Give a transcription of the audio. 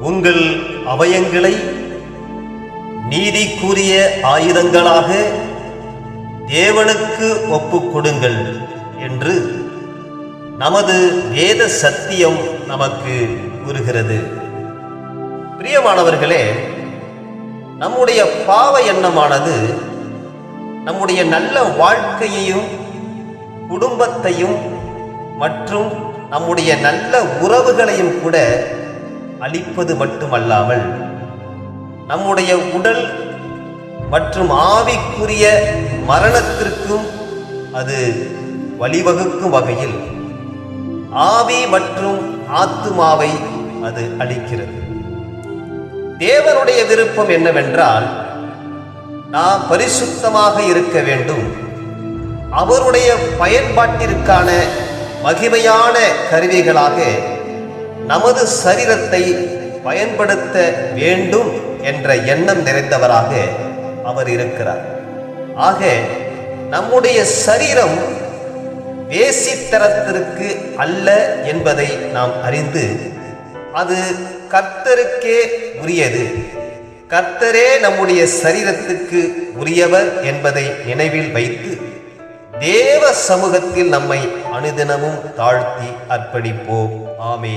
உங்கள் அவயங்களை நீதிக்குரிய ஆயுதங்களாக தேவனுக்கு ஒப்புக் கொடுங்கள் என்று நமது வேத சத்தியம் நமக்கு கூறுகிறது. பிரியமானவர்களே நம்முடைய பாவ எண்ணமானது நம்முடைய நல்ல வாழ்க்கையையும் குடும்பத்தையும் மற்றும் நம்முடைய நல்ல உறவுகளையும் கூட அழிப்பது மட்டுமல்லாமல் நம்முடைய உடல் மற்றும் ஆவிக்குரிய மரணத்திற்கும் அது வழிவகுக்கும் வகையில் ஆவி மற்றும் ஆத்துமாவை அது அளிக்கிறது தேவனுடைய விருப்பம் என்னவென்றால் நாம் பரிசுத்தமாக இருக்க வேண்டும். அவருடைய பயன்பாட்டிற்கான மகிமையான கருவிகளாக நமது சரீரத்தை பயன்படுத்த வேண்டும் என்ற எண்ணம் நிறைந்தவராக அவர் இருக்கிறார். ஆக நம்முடைய சரீரம் வேசித்தரத்திற்கு அல்ல என்பதை நாம் அறிந்து அது கர்த்தருக்கே உரியது. கர்த்தரே நம்முடைய சரீரத்துக்கு உரியவர் என்பதை நினைவில் வைத்து தேவ சமூகத்தில் நம்மை அனுதினமும் தாழ்த்தி அர்ப்பணிப்போம். ஆமே